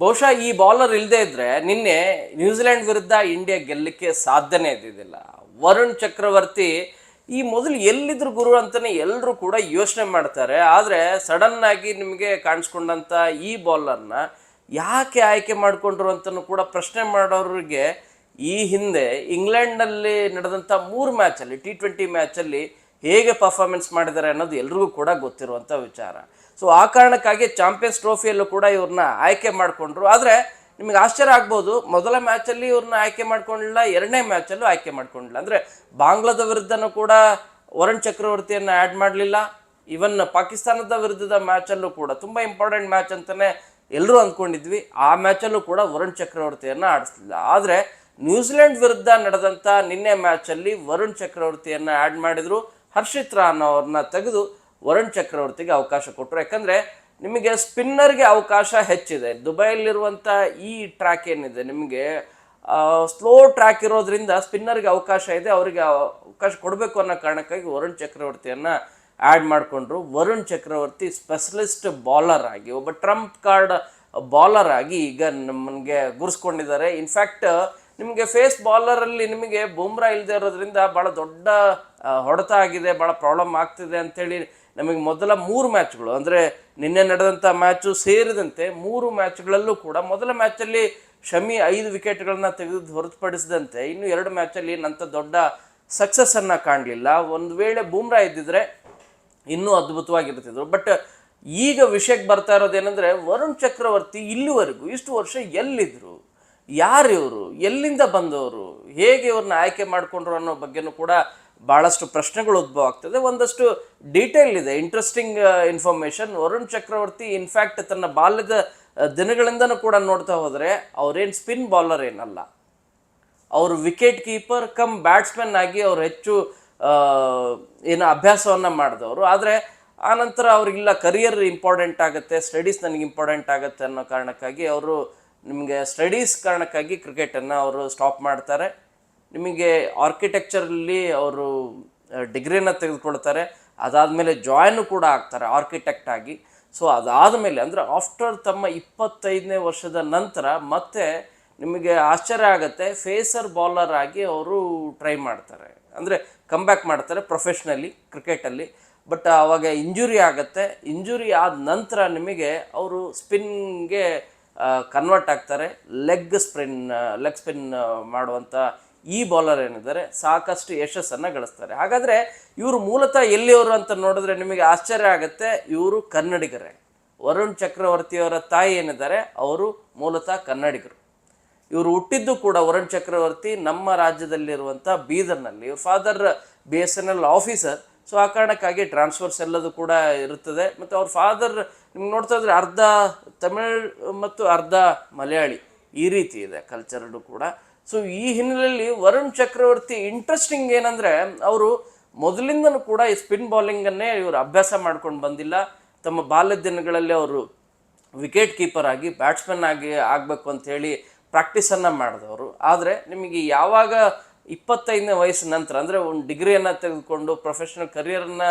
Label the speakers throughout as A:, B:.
A: ಬಹುಶಃ ಈ ಬೌಲರ್ ಇಲ್ಲದೆ ಇದ್ರೆ ನಿನ್ನೆ ನ್ಯೂಜಿಲೆಂಡ್ ವಿರುದ್ಧ ಇಂಡಿಯಾ ಗೆಲ್ಲಕ್ಕೆ ಸಾಧ್ಯನೇ ಇದ್ದಿದ್ದಿಲ್ಲ. ವರುಣ್ ಚಕ್ರವರ್ತಿ ಈ ಮೊದಲು ಎಲ್ಲಿದ್ರು ಗುರು ಅಂತಲೇ ಎಲ್ಲರೂ ಕೂಡ ಯೋಚನೆ ಮಾಡ್ತಾರೆ. ಆದರೆ ಸಡನ್ ಆಗಿ ನಿಮಗೆ ಕಾಣಿಸ್ಕೊಂಡಂಥ ಈ ಬೌಲರ್ನ ಯಾಕೆ ಆಯ್ಕೆ ಮಾಡಿಕೊಂಡ್ರು ಅಂತಲೂ ಕೂಡ ಪ್ರಶ್ನೆ ಮಾಡೋರಿಗೆ ಈ ಹಿಂದೆ ಇಂಗ್ಲೆಂಡ್ನಲ್ಲಿ ನಡೆದಂಥ ಮೂರು ಮ್ಯಾಚಲ್ಲಿ ಟಿ ಟ್ವೆಂಟಿ ಮ್ಯಾಚಲ್ಲಿ ಹೇಗೆ ಪರ್ಫಾರ್ಮೆನ್ಸ್ ಮಾಡಿದ್ದಾರೆ ಅನ್ನೋದು ಎಲ್ರಿಗೂ ಕೂಡ ಗೊತ್ತಿರುವಂಥ ವಿಚಾರ. ಸೊ ಆ ಕಾರಣಕ್ಕಾಗಿ ಚಾಂಪಿಯನ್ಸ್ ಟ್ರೋಫಿಯಲ್ಲೂ ಕೂಡ ಇವ್ರನ್ನ ಆಯ್ಕೆ ಮಾಡಿಕೊಂಡ್ರು. ಆದರೆ ನಿಮಗೆ ಆಶ್ಚರ್ಯ ಆಗ್ಬೋದು, ಮೊದಲ ಮ್ಯಾಚಲ್ಲಿ ಇವ್ರನ್ನ ಆಯ್ಕೆ ಮಾಡ್ಕೊಂಡಿಲ್ಲ, ಎರಡನೇ ಮ್ಯಾಚಲ್ಲೂ ಆಯ್ಕೆ ಮಾಡ್ಕೊಂಡಿಲ್ಲ. ಅಂದರೆ ಬಾಂಗ್ಲಾದ ವಿರುದ್ಧನೂ ಕೂಡ ವರುಣ್ ಚಕ್ರವರ್ತಿಯನ್ನು ಆ್ಯಡ್ ಮಾಡಲಿಲ್ಲ ಇವನ್ ಪಾಕಿಸ್ತಾನದ ವಿರುದ್ಧದ ಮ್ಯಾಚಲ್ಲೂ ಕೂಡ. ತುಂಬ ಇಂಪಾರ್ಟೆಂಟ್ ಮ್ಯಾಚ್ ಅಂತಲೇ ಎಲ್ಲರೂ ಅಂದ್ಕೊಂಡಿದ್ವಿ ಆ ಮ್ಯಾಚಲ್ಲೂ ಕೂಡ ವರುಣ್ ಚಕ್ರವರ್ತಿಯನ್ನು ಆಡಿಸ್ಲಿಲ್ಲ. ಆದರೆ ನ್ಯೂಜಿಲೆಂಡ್ ವಿರುದ್ಧ ನಡೆದಂಥ ನಿನ್ನೆ ಮ್ಯಾಚಲ್ಲಿ ವರುಣ್ ಚಕ್ರವರ್ತಿಯನ್ನು ಆ್ಯಡ್ ಮಾಡಿದ್ರು ಹರ್ಷಿತ್ ರಾನ್ ಅವ್ರನ್ನ ತೆಗೆದು ವರುಣ್ ಚಕ್ರವರ್ತಿಗೆ ಅವಕಾಶ ಕೊಟ್ಟರು. ಯಾಕಂದರೆ ನಿಮಗೆ ಸ್ಪಿನ್ನರ್ಗೆ ಅವಕಾಶ ಹೆಚ್ಚಿದೆ. ದುಬೈಯಲ್ಲಿರುವಂಥ ಈ ಟ್ರ್ಯಾಕ್ ಏನಿದೆ, ನಿಮಗೆ ಸ್ಲೋ ಟ್ರ್ಯಾಕ್ ಇರೋದ್ರಿಂದ ಸ್ಪಿನ್ನರ್ಗೆ ಅವಕಾಶ ಇದೆ, ಅವರಿಗೆ ಅವಕಾಶ ಕೊಡಬೇಕು ಅನ್ನೋ ಕಾರಣಕ್ಕಾಗಿ ವರುಣ್ ಚಕ್ರವರ್ತಿಯನ್ನು ಆ್ಯಡ್ ಮಾಡಿಕೊಂಡ್ರು. ವರುಣ್ ಚಕ್ರವರ್ತಿ ಸ್ಪೆಷಲಿಸ್ಟ್ ಬಾಲರ್ ಆಗಿ, ಒಬ್ಬ ಟ್ರಂಪ್ ಕಾರ್ಡ್ ಬಾಲರ್ ಆಗಿ ಈಗ ನಮಗೆ ಗುರ್ಸ್ಕೊಂಡಿದ್ದಾರೆ. ಇನ್ಫ್ಯಾಕ್ಟ್ ನಿಮಗೆ ಫೇಸ್ ಬಾಲರಲ್ಲಿ ನಿಮಗೆ ಬೂಮ್ರಾ ಇಲ್ಲದೆ ಇರೋದ್ರಿಂದ ಭಾಳ ದೊಡ್ಡ ಹೊಡೆತ ಆಗಿದೆ ಭಾಳ ಪ್ರಾಬ್ಲಮ್ ಆಗ್ತಿದೆ ಅಂತೇಳಿ ನಮಗೆ ಮೊದಲ ಮೂರು ಮ್ಯಾಚ್ಗಳು, ಅಂದರೆ ನಿನ್ನೆ ನಡೆದಂಥ ಮ್ಯಾಚು ಸೇರಿದಂತೆ ಮೂರು ಮ್ಯಾಚ್ಗಳಲ್ಲೂ ಕೂಡ ಮೊದಲ ಮ್ಯಾಚಲ್ಲಿ ಶಮಿ ಐದು ವಿಕೆಟ್ಗಳನ್ನ ತೆಗೆದು ಹೊರತುಪಡಿಸಿದಂತೆ ಇನ್ನು ಎರಡು ಮ್ಯಾಚಲ್ಲಿ ಏನಂಥ ದೊಡ್ಡ ಸಕ್ಸಸ್ಸನ್ನು ಕಾಣಲಿಲ್ಲ. ಒಂದು ವೇಳೆ ಬೂಮ್ರಾ ಇದ್ದಿದ್ರೆ ಇನ್ನೂ ಅದ್ಭುತವಾಗಿರ್ತಿದ್ರು. ಬಟ್ ಈಗ ವಿಷಯಕ್ಕೆ ಬರ್ತಾ ಇರೋದೇನೆಂದರೆ ವರುಣ್ ಚಕ್ರವರ್ತಿ ಇಲ್ಲಿವರೆಗೂ ಇಷ್ಟು ವರ್ಷ ಎಲ್ಲಿದ್ರು? ಯಾರಿವರು ಎಲ್ಲಿಂದ ಬಂದವರು? ಹೇಗೆ ಇವ್ರನ್ನ ಆಯ್ಕೆ ಮಾಡಿಕೊಂಡ್ರು ಅನ್ನೋ ಬಗ್ಗೆನೂ ಕೂಡ ಭಾಳಷ್ಟು ಪ್ರಶ್ನೆಗಳು ಉದ್ಭವ ಆಗ್ತದೆ. ಒಂದಷ್ಟು ಡೀಟೇಲ್ ಇದೆ interesting information Varun Chakravarthy in fact ತನ್ನ ಬಾಲ್ಯದ ದಿನಗಳಿಂದನೂ ಕೂಡ ನೋಡ್ತಾ ಹೋದರೆ ಅವರೇನು ಸ್ಪಿನ್ ಬಾಲರ್ ಏನಲ್ಲ. ಅವರು ವಿಕೆಟ್ ಕೀಪರ್ ಕಮ್ ಬ್ಯಾಟ್ಸ್ಮನ್ ಆಗಿ ಅವರು ಹೆಚ್ಚು ಏನು ಅಭ್ಯಾಸವನ್ನು ಮಾಡಿದವರು. ಆದರೆ ಆನಂತರ ಅವ್ರಿಗಿಲ್ಲ ಕರಿಯರ್ ಇಂಪಾರ್ಟೆಂಟ್ ಆಗುತ್ತೆ ಸ್ಟಡೀಸ್ ನನಗೆ ಇಂಪಾರ್ಟೆಂಟ್ ಆಗುತ್ತೆ ಅನ್ನೋ ಕಾರಣಕ್ಕಾಗಿ ಅವರು ನಿಮಗೆ ಸ್ಟಡೀಸ್ ಕಾರಣಕ್ಕಾಗಿ ಕ್ರಿಕೆಟನ್ನು ಅವರು ಸ್ಟಾಪ್ ಮಾಡ್ತಾರೆ. ನಿಮಗೆ ಆರ್ಕಿಟೆಕ್ಚರಲ್ಲಿ ಅವರು ಡಿಗ್ರಿನ ತೆಗೆದುಕೊಳ್ತಾರೆ. ಅದಾದಮೇಲೆ ಜಾಯ್ನು ಕೂಡ ಆಗ್ತಾರೆ ಆರ್ಕಿಟೆಕ್ಟ್ ಆಗಿ. ಸೊ ಅದಾದಮೇಲೆ ಅಂದರೆ ಆಫ್ಟರ್ ತಮ್ಮ ಇಪ್ಪತ್ತೈದನೇ ವರ್ಷದ ನಂತರ ಮತ್ತೆ ನಿಮಗೆ ಆಶ್ಚರ್ಯ ಆಗುತ್ತೆ ಫೇಸರ್ ಬಾಲರ್ ಆಗಿ ಅವರು ಟ್ರೈ ಮಾಡ್ತಾರೆ. ಅಂದರೆ ಕಮ್ಬ್ಯಾಕ್ ಮಾಡ್ತಾರೆ ಪ್ರೊಫೆಷ್ನಲಿ ಕ್ರಿಕೆಟಲ್ಲಿ ಬಟ್ ಆವಾಗ ಇಂಜುರಿ ಆಗುತ್ತೆ. ಇಂಜುರಿ ಆದ ನಂತರ ನಿಮಗೆ ಅವರು ಸ್ಪಿನ್ಗೆ ಕನ್ವರ್ಟ್ ಆಗ್ತಾರೆ. ಲೆಗ್ ಸ್ಪಿನ್ ಲೆಗ್ ಸ್ಪಿನ್ ಮಾಡುವಂಥ ಈ ಬೌಲರ್ ಏನಿದ್ದಾರೆ ಸಾಕಷ್ಟು ಯಶಸ್ಸನ್ನು ಗಳಿಸ್ತಾರೆ. ಹಾಗಾದರೆ ಇವರು ಮೂಲತಃ ಎಲ್ಲಿಯವರು ಅಂತ ನೋಡಿದ್ರೆ ನಿಮಗೆ ಆಶ್ಚರ್ಯ ಆಗುತ್ತೆ. ಇವರು ಕನ್ನಡಿಗರೇ. ವರುಣ್ ಚಕ್ರವರ್ತಿಯವರ ತಾಯಿ ಏನಿದ್ದಾರೆ? ಅವರು ಮೂಲತಃ ಕನ್ನಡಿಗರು. ಇವರು ಹುಟ್ಟಿದ್ದು ಕೂಡ ವರುಣ್ ಚಕ್ರವರ್ತಿ ನಮ್ಮ ರಾಜ್ಯದಲ್ಲಿರುವಂಥ ಬೀದರ್ನಲ್ಲಿ. ಇವ್ರ father B S N L officer so ಆ ಕಾರಣಕ್ಕಾಗಿ ಟ್ರಾನ್ಸ್ಫರ್ಸ್ ಎಲ್ಲದೂ ಕೂಡ ಇರುತ್ತದೆ. ಮತ್ತು ಅವ್ರ ಫಾದರ್ ನಿಮ್ಗೆ ನೋಡ್ತಾ ಇದ್ರೆ ಅರ್ಧ ತಮಿಳ್ ಮತ್ತು ಅರ್ಧ ಮಲಯಾಳಿ ಈ ರೀತಿ ಇದೆ ಕಲ್ಚರ್ಡು ಕೂಡ. ಸೊ ಈ ಹಿನ್ನೆಲೆಯಲ್ಲಿ ವರುಣ್ ಚಕ್ರವರ್ತಿ ಇಂಟ್ರೆಸ್ಟಿಂಗ್ ಏನಂದರೆ ಅವರು ಮೊದಲಿಂದನೂ ಕೂಡ ಈ ಸ್ಪಿನ್ ಬೌಲಿಂಗನ್ನೇ ಇವರು ಅಭ್ಯಾಸ ಮಾಡ್ಕೊಂಡು ಬಂದಿಲ್ಲ. ತಮ್ಮ ಬಾಲ್ಯ ದಿನಗಳಲ್ಲಿ ಅವರು ವಿಕೆಟ್ ಕೀಪರ್ ಆಗಿ ಬ್ಯಾಟ್ಸ್ಮನ್ ಆಗಿ ಆಗಬೇಕು ಅಂತ ಹೇಳಿ ಪ್ರಾಕ್ಟೀಸನ್ನು ಮಾಡಿದವರು. ಆದರೆ ನಿಮಗೆ ಯಾವಾಗ ಇಪ್ಪತ್ತೈದನೇ ವಯಸ್ಸು ನಂತರ, ಅಂದರೆ ಒಂದು ಡಿಗ್ರಿಯನ್ನು ತೆಗೆದುಕೊಂಡು ಪ್ರೊಫೆಷನಲ್ ಕರಿಯರನ್ನು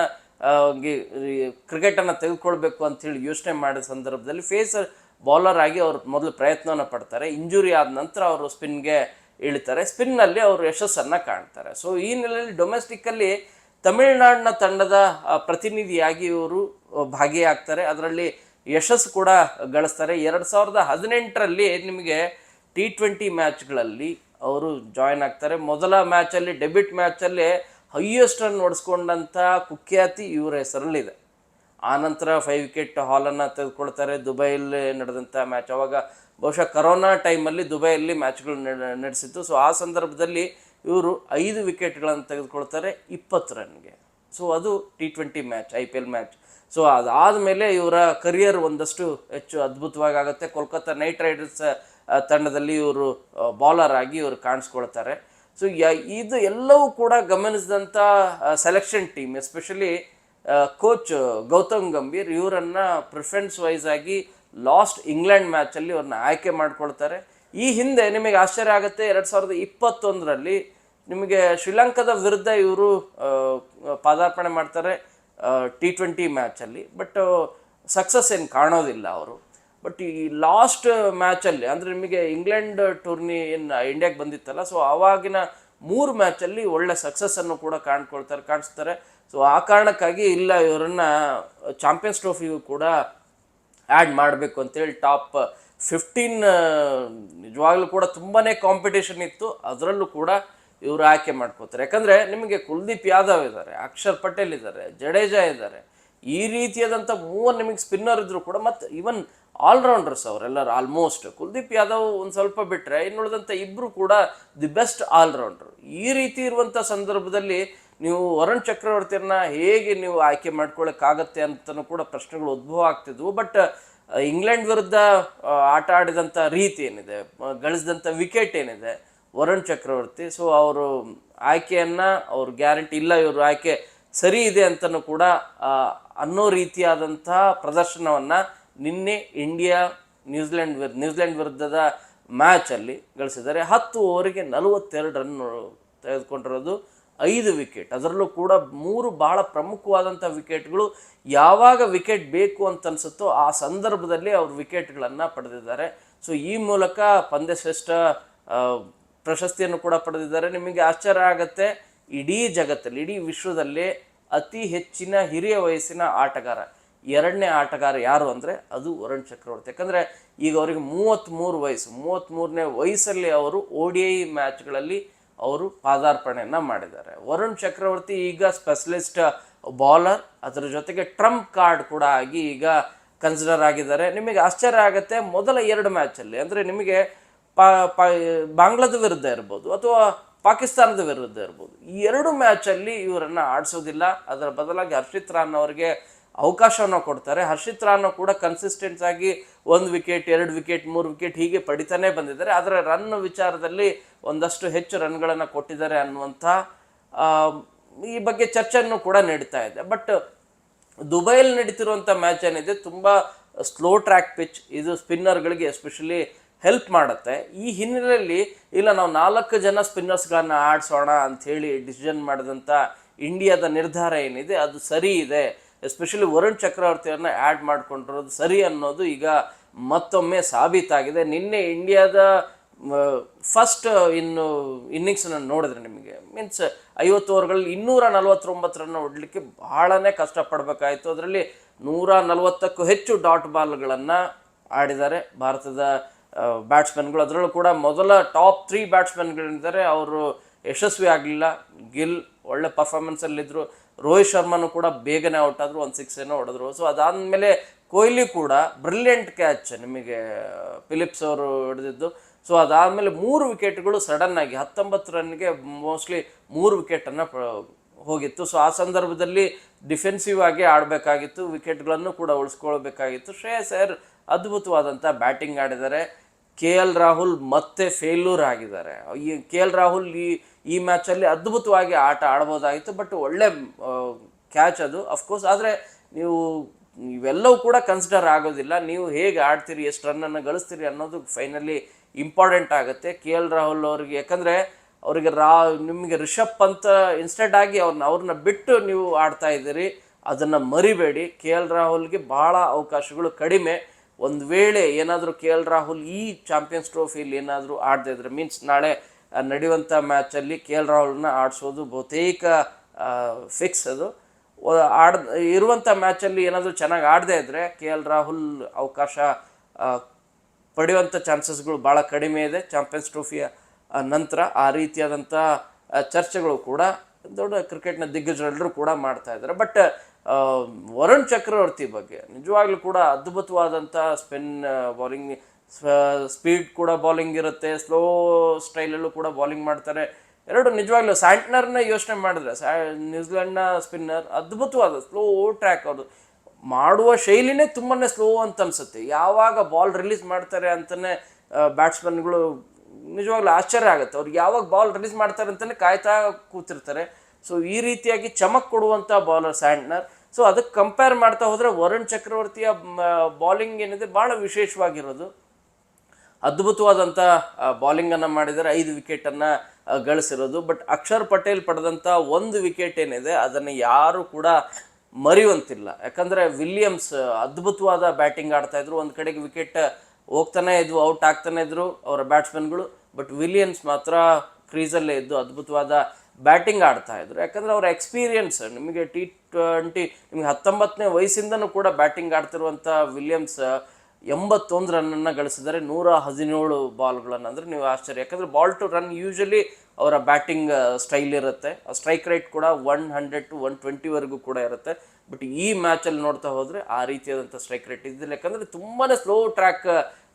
A: ಕ್ರಿಕೆಟನ್ನು ತೆಗೆದುಕೊಳ್ಬೇಕು ಅಂತೇಳಿ ಯೋಚನೆ ಮಾಡಿದ ಸಂದರ್ಭದಲ್ಲಿ ಫೇಸ್ ಬೌಲರ್ ಆಗಿ ಅವರು ಮೊದಲು ಪ್ರಯತ್ನವನ್ನು ಪಡ್ತಾರೆ. ಇಂಜುರಿ ಆದ ನಂತರ ಅವರು ಸ್ಪಿನ್ಗೆ ಇಳಿತಾರೆ, ಸ್ಪಿನ್ನಲ್ಲಿ ಅವರು ಯಶಸ್ಸನ್ನು ಕಾಣ್ತಾರೆ. ಸೊ ಈ ನೆಲೆಯಲ್ಲಿ ಡೊಮೆಸ್ಟಿಕ್ಕಲ್ಲಿ ತಮಿಳುನಾಡಿನ ತಂಡದ ಪ್ರತಿನಿಧಿಯಾಗಿ ಇವರು ಭಾಗಿಯಾಗ್ತಾರೆ. ಅದರಲ್ಲಿ ಯಶಸ್ಸು ಕೂಡ ಗಳಿಸ್ತಾರೆ. ಎರಡು ಸಾವಿರದ ಹದಿನೆಂಟರಲ್ಲಿ ನಿಮಗೆ ಟಿ ಟ್ವೆಂಟಿ ಮ್ಯಾಚ್ಗಳಲ್ಲಿ ಅವರು ಜಾಯ್ನ್ ಆಗ್ತಾರೆ. ಮೊದಲ ಮ್ಯಾಚಲ್ಲಿ ಡೆಬಿಟ್ ಮ್ಯಾಚಲ್ಲಿ ಹೈಯೆಸ್ಟ್ ರನ್ ಹೊಡೆಸ್ಕೊಂಡಂಥ ಕುಖ್ಯಾತಿ ಇವರ ಹೆಸರಲ್ಲಿದೆ. ಆನಂತರ ಫೈವ್ ವಿಕೆಟ್ ಹಾಲನ್ನು ತೆಗೆದುಕೊಳ್ತಾರೆ. ದುಬೈಯಲ್ಲಿ ನಡೆದಂಥ ಮ್ಯಾಚ್ ಅವಾಗ ಬಹುಶಃ ಕರೋನಾ ಟೈಮಲ್ಲಿ ದುಬೈಯಲ್ಲಿ ಮ್ಯಾಚ್ಗಳು ನಡೆ- ನಡೆಸಿತ್ತು ಸೊ ಆ ಸಂದರ್ಭದಲ್ಲಿ ಇವರು ಐದು ವಿಕೆಟ್ಗಳನ್ನು ತೆಗೆದುಕೊಳ್ತಾರೆ ಇಪ್ಪತ್ತು ರನ್ಗೆ. ಸೊ ಅದು T twenty match, I P L match. So ಅದಾದಮೇಲೆ ಇವರ ಕರಿಯರ್ ಒಂದಷ್ಟು ಹೆಚ್ಚು ಅದ್ಭುತವಾಗಿ ಆಗುತ್ತೆ. ಕೋಲ್ಕತ್ತಾ ನೈಟ್ ರೈಡರ್ಸ್ ತಂಡದಲ್ಲಿ ಇವರು ಬೌಲರ್ ಆಗಿ ಇವರು ಕಾಣಿಸ್ಕೊಳ್ತಾರೆ. ಸೊ ಇದು ಎಲ್ಲವೂ ಕೂಡ ಗಮನಿಸಿದಂಥ selection team especially coach Gautam Gambhir ಇವರನ್ನು ಪ್ರಿಫರೆನ್ಸ್ ವೈಸ್ ಆಗಿ ಲಾಸ್ಟ್ ಇಂಗ್ಲೆಂಡ್ ಮ್ಯಾಚಲ್ಲಿ ಅವ್ರನ್ನ ಆಯ್ಕೆ ಮಾಡ್ಕೊಳ್ತಾರೆ. ಈ ಹಿಂದೆ ನಿಮಗೆ ಆಶ್ಚರ್ಯ ಆಗುತ್ತೆ, ಎರಡು ಸಾವಿರದ ಇಪ್ಪತ್ತೊಂದರಲ್ಲಿ ನಿಮಗೆ ಶ್ರೀಲಂಕಾದ ವಿರುದ್ಧ ಇವರು ಪಾದಾರ್ಪಣೆ ಮಾಡ್ತಾರೆ ಟಿ ಟ್ವೆಂಟಿ ಮ್ಯಾಚಲ್ಲಿ ಬಟ್ ಸಕ್ಸಸ್ ಏನು ಕಾಣೋದಿಲ್ಲ ಅವರು. ಬಟ್ ಈ ಲಾಸ್ಟ್ ಮ್ಯಾಚಲ್ಲಿ ಅಂದರೆ ನಿಮಗೆ ಇಂಗ್ಲೆಂಡ್ ಟೂರ್ನಿ ಏನು ಇಂಡಿಯಾಗೆ ಬಂದಿತ್ತಲ್ಲ ಸೊ ಆವಾಗಿನ ಮೂರು ಮ್ಯಾಚಲ್ಲಿ ಒಳ್ಳೆ ಸಕ್ಸಸ್ಸನ್ನು ಕೂಡ ಕಾಣ್ಕೊಳ್ತಾರೆ, ಕಾಣಿಸ್ತಾರೆ. ಸೊ ಆ ಕಾರಣಕ್ಕಾಗಿ ಇಲ್ಲ ಇವರನ್ನು ಚಾಂಪಿಯನ್ಸ್ ಟ್ರೋಫಿಗೂ ಕೂಡ ಆ್ಯಡ್ ಮಾಡಬೇಕು ಅಂತೇಳಿ ಟಾಪ್ ಫಿಫ್ಟೀನ್ ನಿಜವಾಗ್ಲೂ ಕೂಡ ತುಂಬಾ ಕಾಂಪಿಟೇಷನ್ ಇತ್ತು. ಅದರಲ್ಲೂ ಕೂಡ ಇವರು ಆಯ್ಕೆ ಮಾಡ್ಕೋತಾರೆ. ಯಾಕಂದರೆ ನಿಮಗೆ ಕುಲ್ದೀಪ್ ಯಾದವ್ ಇದ್ದಾರೆ, ಅಕ್ಷರ್ ಪಟೇಲ್ ಇದ್ದಾರೆ, ಜಡೇಜಾ ಇದ್ದಾರೆ. ಈ ರೀತಿಯಾದಂಥ ಮೂವರು ನಿಮಗೆ ಸ್ಪಿನ್ನರ್ ಇದ್ದರೂ ಕೂಡ ಮತ್ತು ಈವನ್ ಆಲ್ರೌಂಡರ್ಸ್ ಅವರೆಲ್ಲರೂ ಆಲ್ಮೋಸ್ಟ್ ಕುಲ್ದೀಪ್ ಯಾದವ್ ಒಂದು ಸ್ವಲ್ಪ ಬಿಟ್ಟರೆ ಇನ್ನುಳಿದಂಥ ಇಬ್ಬರು ಕೂಡ ದಿ ಬೆಸ್ಟ್ ಆಲ್ರೌಂಡರ್ ಈ ರೀತಿ ಇರುವಂಥ ಸಂದರ್ಭದಲ್ಲಿ ನೀವು ವರುಣ್ ಚಕ್ರವರ್ತಿಯನ್ನ ಹೇಗೆ ನೀವು ಆಯ್ಕೆ ಮಾಡ್ಕೊಳ್ಳೋಕ್ಕಾಗತ್ತೆ ಅಂತಲೂ ಕೂಡ ಪ್ರಶ್ನೆಗಳು ಉದ್ಭವ ಆಗ್ತಿದ್ವು. ಬಟ್ ಇಂಗ್ಲೆಂಡ್ ವಿರುದ್ಧ ಆಟ ಆಡಿದಂಥ ರೀತಿ ಏನಿದೆ? ಗಳಿಸಿದಂಥ ವಿಕೆಟ್ ಏನಿದೆ? ವರುಣ್ ಚಕ್ರವರ್ತಿ. ಸೊ ಅವರು ಆಯ್ಕೆಯನ್ನು, ಅವ್ರ ಗ್ಯಾರಂಟಿ ಇಲ್ಲ ಇವರು ಆಯ್ಕೆ ಸರಿ ಇದೆ ಅಂತಲೂ ಕೂಡ ಅನ್ನೋ ರೀತಿಯಾದಂತಹ ಪ್ರದರ್ಶನವನ್ನು ನಿನ್ನೆ ಇಂಡಿಯಾ ನ್ಯೂಜಿಲೆಂಡ್ ವಿರ್ ನ್ಯೂಜಿಲೆಂಡ್ ವಿರುದ್ಧದ ಮ್ಯಾಚಲ್ಲಿ ಗಳಿಸಿದ್ದಾರೆ. ಹತ್ತು ಓವರಿಗೆ ನಲವತ್ತೆರಡು ರನ್ ತೆಗೆದುಕೊಂಡಿರೋದು ಐದು ವಿಕೆಟ್. ಅದರಲ್ಲೂ ಕೂಡ ಮೂರು ಬಹಳ ಪ್ರಮುಖವಾದಂಥ ವಿಕೆಟ್ಗಳು ಯಾವಾಗ ವಿಕೆಟ್ ಬೇಕು ಅಂತ ಅನಿಸುತ್ತೋ ಆ ಸಂದರ್ಭದಲ್ಲಿ ಅವರು ವಿಕೆಟ್ಗಳನ್ನು ಪಡೆದಿದ್ದಾರೆ. ಸೊ, ಈ ಮೂಲಕ ಪಂದ್ಯಶ್ರೇಷ್ಠ ಪ್ರಶಸ್ತಿಯನ್ನು ಕೂಡ ಪಡೆದಿದ್ದಾರೆ. ನಿಮಗೆ ಆಶ್ಚರ್ಯ ಆಗುತ್ತೆ, ಇಡೀ ಜಗತ್ತಲ್ಲಿ, ಇಡೀ ವಿಶ್ವದಲ್ಲಿ ಅತಿ ಹೆಚ್ಚಿನ ಹಿರಿಯ ವಯಸ್ಸಿನ ಆಟಗಾರ. ಎರಡನೇ ಆಟಗಾರ ಯಾರು ಅಂದರೆ ಅದು ವರುಣ್ ಚಕ್ರವರ್ತಿ. ಯಾಕಂದರೆ ಈಗ ಅವರಿಗೆ ಮೂವತ್ತ್ಮೂರು ವಯಸ್ಸು. ಮೂವತ್ತ್ಮೂರನೇ ವಯಸ್ಸಲ್ಲಿ ಅವರು ಓ ಡಿ ಐ ಮ್ಯಾಚ್ಗಳಲ್ಲಿ ಅವರು ಪಾದಾರ್ಪಣೆಯನ್ನು ಮಾಡಿದ್ದಾರೆ. ವರುಣ್ ಚಕ್ರವರ್ತಿ ಈಗ ಸ್ಪೆಷಲಿಸ್ಟ್ ಬಾಲರ್, ಅದರ ಜೊತೆಗೆ ಟ್ರಂಪ್ ಕಾರ್ಡ್ ಕೂಡ ಆಗಿ ಈಗ ಕನ್ಸಿಡರ್ ಆಗಿದ್ದಾರೆ. ನಿಮಗೆ ಆಶ್ಚರ್ಯ ಆಗುತ್ತೆ, ಮೊದಲ ಎರಡು ಮ್ಯಾಚಲ್ಲಿ ಅಂದರೆ ನಿಮಗೆ ಪಾ ಬಾಂಗ್ಲಾದ ವಿರುದ್ಧ ಇರ್ಬೋದು ಅಥವಾ ಪಾಕಿಸ್ತಾನದ ವಿರುದ್ಧ ಇರ್ಬೋದು. ಈ ಎರಡು ಮ್ಯಾಚಲ್ಲಿ ಇವರನ್ನು ಆಡಿಸೋದಿಲ್ಲ. ಅದರ ಬದಲಾಗಿ ಹರ್ಷಿತ್ ರಾನ್ ಅವರಿಗೆ ಅವಕಾಶವನ್ನು ಕೊಡ್ತಾರೆ. ಹರ್ಷಿತ್ ರಾನು ಕೂಡ ಕನ್ಸಿಸ್ಟೆಂಟ್ ಆಗಿ ಒಂದು ವಿಕೆಟ್ ಎರಡು ವಿಕೆಟ್ ಮೂರು ವಿಕೆಟ್ ಹೀಗೆ ಪಡಿತಾನೆ ಬಂದಿದ್ದಾರೆ. ಆದರೆ ರನ್ ವಿಚಾರದಲ್ಲಿ ಒಂದಷ್ಟು ಹೆಚ್ಚು ರನ್ಗಳನ್ನು ಕೊಟ್ಟಿದ್ದಾರೆ ಅನ್ನುವಂಥ ಈ ಬಗ್ಗೆ ಚರ್ಚೆಯನ್ನು ಕೂಡ ನಡೀತಾ ಇದೆ. ಬಟ್ ದುಬೈಯಲ್ಲಿ ನಡೀತಿರುವಂಥ ಮ್ಯಾಚ್ ಏನಿದೆ, ತುಂಬ ಸ್ಲೋ ಟ್ರ್ಯಾಕ್ ಪಿಚ್ ಇದು ಸ್ಪಿನ್ನರ್ಗಳಿಗೆ ಎಸ್ಪೆಷಲಿ ಹೆಲ್ಪ್ ಮಾಡುತ್ತೆ. ಈ ಹಿನ್ನೆಲೆಯಲ್ಲಿ ಇಲ್ಲ, ನಾವು ನಾಲ್ಕು ಜನ ಸ್ಪಿನ್ನರ್ಸ್ಗಳನ್ನು ಆಡಿಸೋಣ ಅಂಥೇಳಿ ಡಿಸಿಷನ್ ಮಾಡಿದಂಥ ಇಂಡಿಯಾದ ನಿರ್ಧಾರ ಏನಿದೆ, ಅದು ಸರಿ ಇದೆ. ಎಸ್ಪೆಷಲಿ ವರುಣ್ ಚಕ್ರವರ್ತಿಯನ್ನು ಆ್ಯಡ್ ಮಾಡ್ಕೊಂಡಿರೋದು ಸರಿ ಅನ್ನೋದು ಈಗ ಮತ್ತೊಮ್ಮೆ ಸಾಬೀತಾಗಿದೆ. ನಿನ್ನೆ ಇಂಡಿಯಾದ ಫಸ್ಟ್ ಇನ್ನು ಇನ್ನಿಂಗ್ಸನ್ನು ನೋಡಿದ್ರೆ ನಿಮಗೆ? ಮೀನ್ಸ್ ಐವತ್ತು ಓವರ್ಗಳಲ್ಲಿ ಇನ್ನೂರ ನಲವತ್ತೊಂಬತ್ತು ರನ್ ಹೊಡ್ಲಿಕ್ಕೆ ಬಹಳನೇ ಕಷ್ಟಪಡಬೇಕಾಯಿತು. ಅದರಲ್ಲಿ ನೂರ ನಲವತ್ತಕ್ಕೂ ಹೆಚ್ಚು ಡಾಟ್ ಬಾಲ್ಗಳನ್ನು ಆಡಿದ್ದಾರೆ ಭಾರತದ ಬ್ಯಾಟ್ಸ್ಮನ್ಗಳು ಅದರಲ್ಲೂ ಕೂಡ ಮೊದಲ ಟಾಪ್ ತ್ರೀ ಬ್ಯಾಟ್ಸ್ಮನ್ಗಳಿದ್ದಾರೆ ಅವರು ಯಶಸ್ವಿ ಆಗಲಿಲ್ಲ ಗಿಲ್ ಒಳ್ಳೆ ಪರ್ಫಾರ್ಮೆನ್ಸಲ್ಲಿದ್ದರು ರೋಹಿತ್ ಶರ್ಮನು ಕೂಡ ಬೇಗನೆ ಔಟ್ ಆದರು ಒಂದು ಸಿಕ್ಸ್ ಏನೋ ಹೊಡೆದ್ರು. ಸೊ ಅದಾದಮೇಲೆ ಕೊಹ್ಲಿ ಕೂಡ ಬ್ರಿಲಿಯಂಟ್ ಕ್ಯಾಚ್ ನಿಮಗೆ ಫಿಲಿಪ್ಸ್ ಅವರು ಹಿಡಿದಿದ್ದು. ಸೊ ಅದಾದಮೇಲೆ ಮೂರು ವಿಕೆಟ್ಗಳು ಸಡನ್ ಆಗಿ ಹತ್ತೊಂಬತ್ತು ರನ್ಗೆ ಮೋಸ್ಟ್ಲಿ ಮೂರು ವಿಕೆಟನ್ನು ಹೋಗಿತ್ತು. ಸೊ ಆ ಸಂದರ್ಭದಲ್ಲಿ ಡಿಫೆನ್ಸಿವ್ ಆಗಿ ಆಡಬೇಕಾಗಿತ್ತು ವಿಕೆಟ್ಗಳನ್ನು ಕೂಡ ಉಳಿಸ್ಕೊಳ್ಬೇಕಾಗಿತ್ತು. ಶ್ರೇಯಸ್ ಅಯ್ಯರ್ ಅದ್ಭುತವಾದಂಥ ಬ್ಯಾಟಿಂಗ್ ಆಡಿದ್ದಾರೆ. ಕೆ ಎಲ್ ರಾಹುಲ್ ಮತ್ತೆ ಫೇಲ್ಯೂರ್ ಆಗಿದ್ದಾರೆ. ಈ ಕೆ ಎಲ್ ರಾಹುಲ್ ಈ ಈ ಮ್ಯಾಚಲ್ಲಿ ಅದ್ಭುತವಾಗಿ ಆಟ ಆಡ್ಬೋದಾಗಿತ್ತು ಬಟ್ ಒಳ್ಳೆ ಕ್ಯಾಚ್ ಅದು. ಅಫ್ಕೋರ್ಸ್ ಆದರೆ ನೀವು, ಇವೆಲ್ಲವೂ ಕೂಡ ಕನ್ಸಿಡರ್ ಆಗೋದಿಲ್ಲ. ನೀವು ಹೇಗೆ ಆಡ್ತೀರಿ, ಎಷ್ಟು ರನ್ನನ್ನು ಗಳಿಸ್ತೀರಿ ಅನ್ನೋದು ಫೈನಲಿ ಇಂಪಾರ್ಟೆಂಟ್ ಆಗುತ್ತೆ. ಕೆ ಎಲ್ ರಾಹುಲ್ ಅವರಿಗೆ, ಯಾಕಂದರೆ ಅವರಿಗೆ ರಾ, ನಿಮಗೆ ರಿಷಬ್ ಪಂತ್ ಇನ್ಸ್ಟೆಂಟ್ ಆಗಿ ಅವ್ರನ್ನ ಅವ್ರನ್ನ ಬಿಟ್ಟು ನೀವು ಆಡ್ತಾ ಇದ್ದೀರಿ. ಅದನ್ನು ಮರಿಬೇಡಿ. ಕೆ ಎಲ್ ರಾಹುಲ್ಗೆ ಭಾಳ ಅವಕಾಶಗಳು ಕಡಿಮೆ. ಒಂದು ವೇಳೆ ಏನಾದರೂ ಕೆ ಎಲ್ ರಾಹುಲ್ ಈ ಚಾಂಪಿಯನ್ಸ್ ಟ್ರೋಫಿಯಲ್ಲಿ ಏನಾದರೂ ಆಡದೇ ಇದ್ರೆ ಮೀನ್ಸ್ ನಾಳೆ ನಡೆಯುವಂಥ ಮ್ಯಾಚಲ್ಲಿ ಕೆ ಎಲ್ ರಾಹುಲ್ನ ಆಡಿಸೋದು ಬಹುತೇಕ ಫಿಕ್ಸ್ ಅದು. ಆಡ್ ಇರುವಂಥ ಮ್ಯಾಚಲ್ಲಿ ಏನಾದರೂ ಚೆನ್ನಾಗಿ ಆಡದೇ ಇದ್ದರೆ ಕೆ ಎಲ್ ರಾಹುಲ್ ಅವಕಾಶ ಪಡೆಯುವಂಥ ಚಾನ್ಸಸ್ಗಳು ಭಾಳ ಕಡಿಮೆ ಇದೆ. ಚಾಂಪಿಯನ್ಸ್ ಟ್ರೋಫಿಯ ನಂತರ ಆ ರೀತಿಯಾದಂಥ ಚರ್ಚೆಗಳು ಕೂಡ ದೊಡ್ಡ ಕ್ರಿಕೆಟ್ನ ದಿಗ್ಗಜರೆಲ್ಲರೂ ಕೂಡ ಮಾಡ್ತಾ ಇದ್ದಾರೆ. ಬಟ್ ವರುಣ್ ಚಕ್ರವರ್ತಿ ಬಗ್ಗೆ. ನಿಜವಾಗ್ಲೂ ಕೂಡ ಅದ್ಭುತವಾದಂಥ ಸ್ಪಿನ್ ಬೌಲಿಂಗ್ ಸ್ಪೀಡ್ ಕೂಡ ಬೌಲಿಂಗ್ ಇರುತ್ತೆ. ಸ್ಲೋ ಸ್ಟೈಲಲ್ಲೂ ಕೂಡ ಬೌಲಿಂಗ್ ಮಾಡ್ತಾರೆ. ಎರಡು ನಿಜವಾಗ್ಲೂ ಸ್ಯಾಂಟ್ನರ್ನ ಯೋಚನೆ ಮಾಡಿದ್ರೆ, ಸ್ಯಾ, ನ್ಯೂಜಿಲೆಂಡ್ನ ಸ್ಪಿನ್ನರ್ ಅದ್ಭುತವಾದ ಸ್ಲೋ ಟ್ರ್ಯಾಕ್ ಅವರು. ಮಾಡುವ ಶೈಲಿನೇ ತುಂಬಾ ಸ್ಲೋ ಅಂತ ಅನ್ಸುತ್ತೆ. ಯಾವಾಗ ಬಾಲ್ ರಿಲೀಸ್ ಮಾಡ್ತಾರೆ ಅಂತಲೇ ಬ್ಯಾಟ್ಸ್ಮನ್ಗಳು ನಿಜವಾಗ್ಲೂ ಆಶ್ಚರ್ಯ ಆಗುತ್ತೆ. ಅವ್ರಿಗೆ ಯಾವಾಗ ಬಾಲ್ ರಿಲೀಸ್ ಮಾಡ್ತಾರೆ ಅಂತಲೇ ಕಾಯ್ತಾ ಕೂತಿರ್ತಾರೆ. ಸೊ ಈ ರೀತಿಯಾಗಿ ಚಮಕ್ ಕೊಡುವಂಥ ಬೌಲರ್ ಸ್ಯಾಂಡ್ನರ್ ಸೊ ಅದಕ್ಕೆ ಕಂಪೇರ್ ಮಾಡ್ತಾ ಹೋದರೆ ವರುಣ್ ಚಕ್ರವರ್ತಿಯ ಬಾಲಿಂಗ್ ಏನಿದೆ ಭಾಳ ವಿಶೇಷವಾಗಿರೋದು. ಅದ್ಭುತವಾದಂಥ ಬಾಲಿಂಗನ್ನು ಮಾಡಿದರೆ ಐದು ವಿಕೆಟನ್ನು ಗಳಿಸಿರೋದು. ಬಟ್ ಅಕ್ಷರ್ ಪಟೇಲ್ ಪಡೆದಂಥ ಒಂದು ವಿಕೆಟ್ ಏನಿದೆ, ಅದನ್ನು ಯಾರು ಕೂಡ ಮರೆಯುವಂತಿಲ್ಲ. ಯಾಕಂದ್ರೆ ವಿಲಿಯಮ್ಸ್ ಅದ್ಭುತವಾದ ಬ್ಯಾಟಿಂಗ್ ಆಡ್ತಾ ಇದ್ರು. ಒಂದು ಕಡೆಗೆ ವಿಕೆಟ್ ಹೋಗ್ತಾನೆ ಇದ್ವು ಔಟ್ ಆಗ್ತಾನೆ ಇದ್ರು ಅವರ ಬ್ಯಾಟ್ಸ್ಮನ್ಗಳು ಬಟ್ ವಿಲಿಯಮ್ಸ್ ಮಾತ್ರ ಕ್ರೀಸಲ್ಲೇ ಇದ್ದು ಅದ್ಭುತವಾದ ಬ್ಯಾಟಿಂಗ್ ಆಡ್ತಾ ಇದ್ರು. ಯಾಕಂದ್ರೆ ಅವರ ಎಕ್ಸ್ಪೀರಿಯನ್ಸ್, ನಿಮಗೆ ಟಿ ಟ್ವೆಂಟಿ ನಿಮಗೆ ಹತ್ತೊಂಬತ್ತನೇ ವಯಸ್ಸಿಂದನೂ ಕೂಡ ಬ್ಯಾಟಿಂಗ್ ಆಡ್ತಿರುವಂಥ ವಿಲಿಯಮ್ಸ್ ಎಂಬತ್ತೊಂದು ರನ್ನನ್ನು ಗಳಿಸಿದರೆ ನೂರ ಹದಿನೇಳು ಬಾಲ್ಗಳನ್ನು. ಅಂದರೆ ನೀವು ಆಶ್ಚರ್ಯ. ಯಾಕಂದರೆ ಬಾಲ್ ಟು ರನ್ ಯೂಶಲಿ ಅವರ ಬ್ಯಾಟಿಂಗ್ ಸ್ಟೈಲ್ ಇರುತ್ತೆ. ಸ್ಟ್ರೈಕ್ ರೇಟ್ ಕೂಡ ಒನ್ ಹಂಡ್ರೆಡ್ ಟು ಒನ್ ಟ್ವೆಂಟಿವರೆಗೂ ಕೂಡ ಇರುತ್ತೆ. ಬಟ್ ಈ ಮ್ಯಾಚಲ್ಲಿ ನೋಡ್ತಾ ಹೋದರೆ ಆ ರೀತಿಯಾದಂಥ ಸ್ಟ್ರೈಕ್ ರೇಟ್ ಇದ್ದಿಲ್ಲ. ಯಾಕಂದರೆ ತುಂಬಾ ಸ್ಲೋ ಟ್ರ್ಯಾಕ್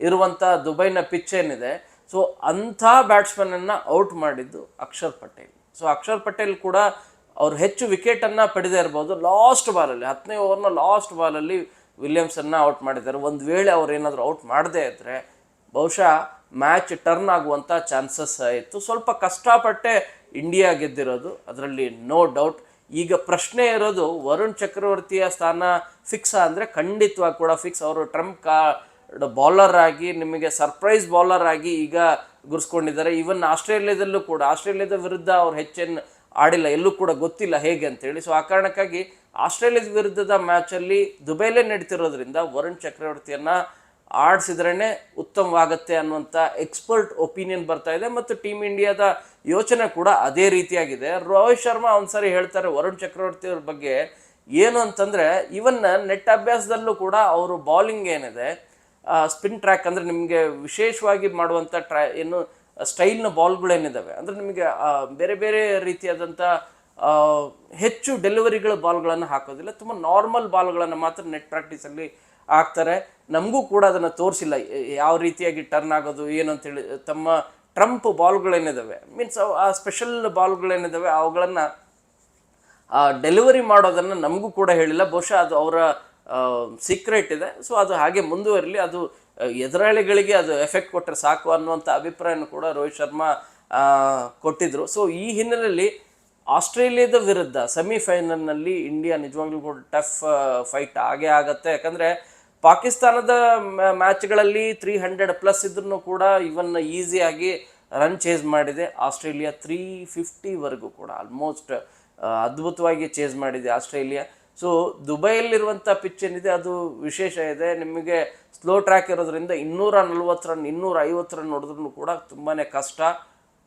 A: ಇರುವಂಥ ದುಬೈನ ಪಿಚ್ ಏನಿದೆ. ಸೊ ಅಂಥ ಬ್ಯಾಟ್ಸ್ಮನನ್ನು ಔಟ್ ಮಾಡಿದ್ದು ಅಕ್ಷರ್ ಪಟೇಲ್. ಸೊ ಅಕ್ಷರ್ ಪಟೇಲ್ ಕೂಡ ಅವ್ರು ಹೆಚ್ಚು ವಿಕೆಟನ್ನು ಪಡೆದೇ ಇರ್ಬೋದು. ಲಾಸ್ಟ್ ಬಾಲಲ್ಲಿ ಹತ್ತನೇ ಓವರ್ನ ಲಾಸ್ಟ್ ಬಾಲಲ್ಲಿ ವಿಲಿಯಮ್ಸನ್ನು ಔಟ್ ಮಾಡಿದ್ದಾರೆ. ಒಂದು ವೇಳೆ ಅವ್ರು ಏನಾದರೂ ಔಟ್ ಮಾಡದೇ ಇದ್ದರೆ ಬಹುಶಃ ಮ್ಯಾಚ್ ಟರ್ನ್ ಆಗುವಂಥ ಚಾನ್ಸಸ್ ಇತ್ತು. ಸ್ವಲ್ಪ ಕಷ್ಟಪಟ್ಟೆ ಇಂಡಿಯಾ ಗೆದ್ದಿರೋದು. ಅದರಲ್ಲಿ ನೋ ಡೌಟ್ ಈಗ ಪ್ರಶ್ನೆ ಇರೋದು, ವರುಣ್ ಚಕ್ರವರ್ತಿಯ ಸ್ಥಾನ ಫಿಕ್ಸ್ ಅಂದರೆ ಖಂಡಿತವಾಗಿ ಕೂಡ ಫಿಕ್ಸ್ ಅವರು ಟ್ರಂಪ್ ಕಾರ್ಡ್ ಬೌಲರ್ ಆಗಿ, ನಿಮಗೆ ಸರ್ಪ್ರೈಸ್ ಬೌಲರ್ ಆಗಿ ಈಗ ಗುರ್ಸ್ಕೊಂಡಿದ್ದಾರೆ. ಈವನ್ ಆಸ್ಟ್ರೇಲಿಯಾದಲ್ಲೂ ಕೂಡ, ಆಸ್ಟ್ರೇಲಿಯಾದ ವಿರುದ್ಧ ಅವ್ರು ಹೆಚ್ಚೇನು ಆಡಿಲ್ಲ, ಎಲ್ಲೂ ಕೂಡ ಗೊತ್ತಿಲ್ಲ ಹೇಗೆ ಅಂತೇಳಿ. ಸೊ ಆ ಕಾರಣಕ್ಕಾಗಿ ಆಸ್ಟ್ರೇಲಿಯಾದ ವಿರುದ್ಧದ ಮ್ಯಾಚಲ್ಲಿ ದುಬೈಲೇ ನಡೀತಿರೋದ್ರಿಂದ ವರುಣ್ ಚಕ್ರವರ್ತಿಯನ್ನ ಆಡಿಸಿದ್ರೇ ಉತ್ತಮವಾಗತ್ತೆ ಅನ್ನುವಂಥ ಎಕ್ಸ್ಪರ್ಟ್ ಒಪಿನಿಯನ್ ಬರ್ತಾ ಇದೆ. ಮತ್ತು ಟೀಮ್ ಇಂಡಿಯಾದ ಯೋಚನೆ ಕೂಡ ಅದೇ ರೀತಿಯಾಗಿದೆ. ರೋಹಿತ್ ಶರ್ಮಾ ಒಂದ್ಸರಿ ಹೇಳ್ತಾರೆ, ವರುಣ್ ಚಕ್ರವರ್ತಿ ಅವ್ರ ಬಗ್ಗೆ ಏನು ಅಂತಂದ್ರೆ ಇವನ್ನ ನೆಟ್ ಅಭ್ಯಾಸದಲ್ಲೂ ಕೂಡ ಅವರು ಬೌಲಿಂಗ್ ಏನಿದೆ ಸ್ಪಿನ್ ಟ್ರ್ಯಾಕ್ ಅಂದರೆ ನಿಮಗೆ ವಿಶೇಷವಾಗಿ ಮಾಡುವಂಥ ಟ್ರ್ಯಾ ಏನು ಸ್ಟೈಲ್ನ ಬಾಲ್ಗಳೇನಿದ್ದಾವೆ ಅಂದರೆ ನಿಮಗೆ ಬೇರೆ ಬೇರೆ ರೀತಿಯಾದಂಥ ಹೆಚ್ಚು ಡೆಲಿವರಿಗಳ ಬಾಲ್ಗಳನ್ನು ಹಾಕೋದಿಲ್ಲ ತುಂಬ ನಾರ್ಮಲ್ ಬಾಲ್ಗಳನ್ನು ಮಾತ್ರ ನೆಟ್ ಪ್ರಾಕ್ಟೀಸಲ್ಲಿ ಹಾಕ್ತಾರೆ. ನಮಗೂ ಕೂಡ ಅದನ್ನು ತೋರಿಸಿಲ್ಲ. ಯಾವ ರೀತಿಯಾಗಿ ಟರ್ನ್ ಆಗೋದು, ಏನು ಅಂತೇಳಿ ತಮ್ಮ ಟ್ರಂಪ್ ಬಾಲ್ಗಳೇನಿದ್ದಾವೆ ಮೀನ್ಸ್ ಆ ಸ್ಪೆಷಲ್ ಬಾಲ್ಗಳೇನಿದ್ದಾವೆ ಅವುಗಳನ್ನು ಡೆಲಿವರಿ ಮಾಡೋದನ್ನು ನಮಗೂ ಕೂಡ ಹೇಳಿಲ್ಲ. ಬಹುಶಃ ಅದು ಅವರ ಸೀಕ್ರೆಟ್ ಇದೆ. ಸೊ ಅದು ಹಾಗೆ ಮುಂದುವರಿಲಿ. ಅದು ಎದುರಾಳಿಗಳಿಗೆ ಅದು ಎಫೆಕ್ಟ್ ಕೊಟ್ಟರೆ ಸಾಕು ಅನ್ನುವಂಥ ಅಭಿಪ್ರಾಯನೂ ಕೂಡ ರೋಹಿತ್ ಶರ್ಮಾ ಕೊಟ್ಟಿದ್ದರು ಸೊ ಈ ಹಿನ್ನೆಲೆಯಲ್ಲಿ ಆಸ್ಟ್ರೇಲಿಯಾದ ವಿರುದ್ಧ ಸೆಮಿಫೈನಲ್ನಲ್ಲಿ ಇಂಡಿಯಾ ನಿಜವಾಗ್ಲೂ ಕೂಡ ಟಫ್ ಫೈಟ್ ಆಗೇ ಆಗತ್ತೆ. ಯಾಕಂದರೆ ಪಾಕಿಸ್ತಾನದ ಮ್ಯಾಚ್ಗಳಲ್ಲಿ ತ್ರೀ ಹಂಡ್ರೆಡ್ ಪ್ಲಸ್ ಇದ್ರೂ ಕೂಡ ಇವನ್ನ ಈಸಿಯಾಗಿ ರನ್ ಚೇಸ್ ಮಾಡಿದೆ. ಆಸ್ಟ್ರೇಲಿಯಾ ತ್ರೀ ಫಿಫ್ಟಿವರೆಗೂ ಕೂಡ ಆಲ್ಮೋಸ್ಟ್ ಅದ್ಭುತವಾಗಿ ಚೇಸ್ ಮಾಡಿದೆ ಆಸ್ಟ್ರೇಲಿಯಾ. ಸೊ ದುಬೈಯಲ್ಲಿರುವಂಥ ಪಿಚ್ ಏನಿದೆ, ಅದು ವಿಶೇಷ ಇದೆ. ನಿಮಗೆ ಸ್ಲೋ ಟ್ರ್ಯಾಕ್ ಇರೋದ್ರಿಂದ ಇನ್ನೂರ ನಲ್ವತ್ತು ರನ್ ಇನ್ನೂರ ಐವತ್ತು ರನ್ ನೋಡಿದ್ರೂ ಕೂಡ ತುಂಬಾ ಕಷ್ಟ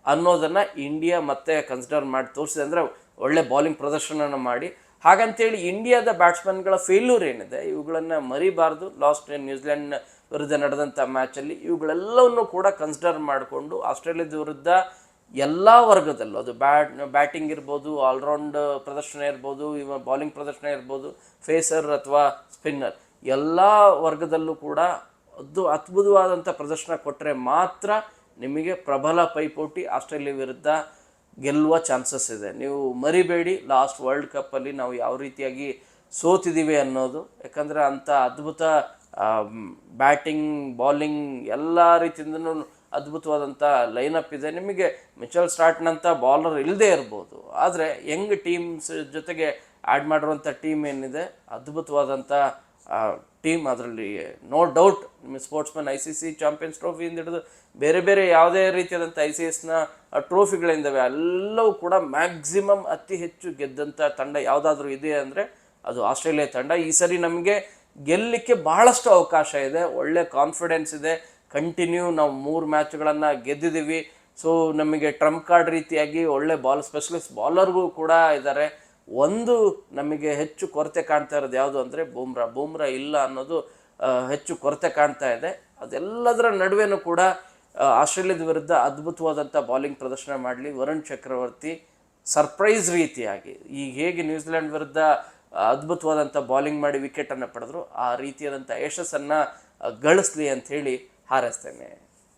A: ಅನ್ನೋದನ್ನು ಇಂಡಿಯಾ ಮತ್ತೆ ಕನ್ಸಿಡರ್ ಮಾಡಿ ತೋರಿಸಿದೆ. ಅಂದರೆ ಒಳ್ಳೆ ಬೌಲಿಂಗ್ ಪ್ರದರ್ಶನನ ಮಾಡಿ. ಹಾಗಂತೇಳಿ ಇಂಡಿಯಾದ ಬ್ಯಾಟ್ಸ್ಮನ್ಗಳ ಫೇಲ್ಯೂರ್ ಏನಿದೆ, ಇವುಗಳನ್ನು ಮರಿಬಾರ್ದು. ಲಾಸ್ಟ್ ನ್ಯೂಜಿಲೆಂಡ್ ವಿರುದ್ಧ ನಡೆದಂಥ ಮ್ಯಾಚಲ್ಲಿ ಇವುಗಳೆಲ್ಲವನ್ನು ಕೂಡ ಕನ್ಸಿಡರ್ ಮಾಡಿಕೊಂಡು ಆಸ್ಟ್ರೇಲಿಯಾದ ವಿರುದ್ಧ ಎಲ್ಲ ವರ್ಗದಲ್ಲೂ ಅದು ಬ್ಯಾಟ್, ಬ್ಯಾಟಿಂಗ್ ಇರ್ಬೋದು ಆಲ್ರೌಂಡ್ ಪ್ರದರ್ಶನ ಇರ್ಬೋದು, ಇವ ಬೌಲಿಂಗ್ ಪ್ರದರ್ಶನ ಇರ್ಬೋದು ಫೇಸರ್ ಅಥವಾ ಸ್ಪಿನ್ನರ್ ಎಲ್ಲ ವರ್ಗದಲ್ಲೂ ಕೂಡ ಅದು ಅದ್ಭುತವಾದಂಥ ಪ್ರದರ್ಶನ ಕೊಟ್ಟರೆ ಮಾತ್ರ ನಿಮಗೆ ಪ್ರಬಲ ಪೈಪೋಟಿ ಆಸ್ಟ್ರೇಲಿಯಾ ವಿರುದ್ಧ ಗೆಲ್ಲುವ ಚಾನ್ಸಸ್ ಇದೆ. ನೀವು ಮರಿಬೇಡಿ ಲಾಸ್ಟ್ ವರ್ಲ್ಡ್ ಕಪ್ಪಲ್ಲಿ ನಾವು ಯಾವ ರೀತಿಯಾಗಿ ಸೋತಿದ್ದೀವಿ ಅನ್ನೋದು, ಯಾಕಂದರೆ ಅಂಥ ಅದ್ಭುತ ಬ್ಯಾಟಿಂಗ್ ಬೌಲಿಂಗ್ ಎಲ್ಲ ರೀತಿಯಿಂದನೂ ಅದ್ಭುತವಾದಂಥ ಲೈನಪ್ ಇದೆ. ನಿಮಗೆ ಮಿಚಲ್ ಸ್ಟಾರ್ಟ್ನಂಥ ಬಾಲರ್ ಇಲ್ಲದೇ ಇರ್ಬೋದು. ಆದರೆ ಯಂಗ್ ಟೀಮ್ಸ್ ಜೊತೆಗೆ ಆ್ಯಡ್ ಮಾಡಿರುವಂಥ ಟೀಮ್ ಏನಿದೆ ಅದ್ಭುತವಾದಂಥ ಟೀಮ್ ಅದರಲ್ಲಿ ನೋ ಡೌಟ್ ನಿಮ್ಮ sportsman I C C champions ಟ್ರೋಫಿಯಿಂದ ಹಿಡಿದು ಬೇರೆ ಬೇರೆ ಯಾವುದೇ ರೀತಿಯಾದಂಥ ಐ ಸಿ ಎಸ್ನ ಟ್ರೋಫಿಗಳಿಂದವೆ ಎಲ್ಲವೂ ಕೂಡ ಮ್ಯಾಕ್ಸಿಮಮ್ ಅತಿ ಹೆಚ್ಚು ಗೆದ್ದಂಥ ತಂಡ ಯಾವುದಾದ್ರೂ ಇದೆ ಅಂದರೆ ಅದು ಆಸ್ಟ್ರೇಲಿಯಾ ತಂಡ. ಈ ಸರಿ ನಮಗೆ ಗೆಲ್ಲಲಿಕ್ಕೆ ಬಹಳಷ್ಟು ಅವಕಾಶ ಇದೆ, ಒಳ್ಳೆ ಕಾನ್ಫಿಡೆನ್ಸ್ ಇದೆ. ಕಂಟಿನ್ಯೂ ನಾವು ಮೂರು ಮ್ಯಾಚ್ಗಳನ್ನು ಗೆದ್ದಿದ್ದೀವಿ. ಸೊ ನಮಗೆ ಟ್ರಂಪ್ ಕಾರ್ಡ್ ರೀತಿಯಾಗಿ ಒಳ್ಳೆ ಬಾಲ್ ಸ್ಪೆಷಲಿಸ್ಟ್ ಬಾಲರ್ಗೂ ಕೂಡ ಇದ್ದಾರೆ. ಒಂದು ನಮಗೆ ಹೆಚ್ಚು ಕೊರತೆ ಕಾಣ್ತಾ ಇರೋದು ಯಾವುದು ಅಂದರೆ ಬೂಮ್ರಾ. ಬೂಮ್ರಾ ಇಲ್ಲ ಅನ್ನೋದು ಹೆಚ್ಚು ಕೊರತೆ ಕಾಣ್ತಾ ಇದೆ. ಅದೆಲ್ಲದರ ನಡುವೆನೂ ಕೂಡ ಆಸ್ಟ್ರೇಲಿಯಾದ ವಿರುದ್ಧ ಅದ್ಭುತವಾದಂಥ ಬೌಲಿಂಗ್ ಪ್ರದರ್ಶನ ಮಾಡಲಿ. ವರುಣ್ ಚಕ್ರವರ್ತಿ ಸರ್ಪ್ರೈಸ್ ರೀತಿಯಾಗಿ ಈಗ ಹೇಗೆ ನ್ಯೂಜಿಲೆಂಡ್ ವಿರುದ್ಧ ಅದ್ಭುತವಾದಂಥ ಬೌಲಿಂಗ್ ಮಾಡಿ ವಿಕೆಟನ್ನು ಪಡೆದ್ರು, ಆ ರೀತಿಯಾದಂಥ ಯಶಸ್ಸನ್ನು ಗಳಿಸ್ಲಿ हार असते में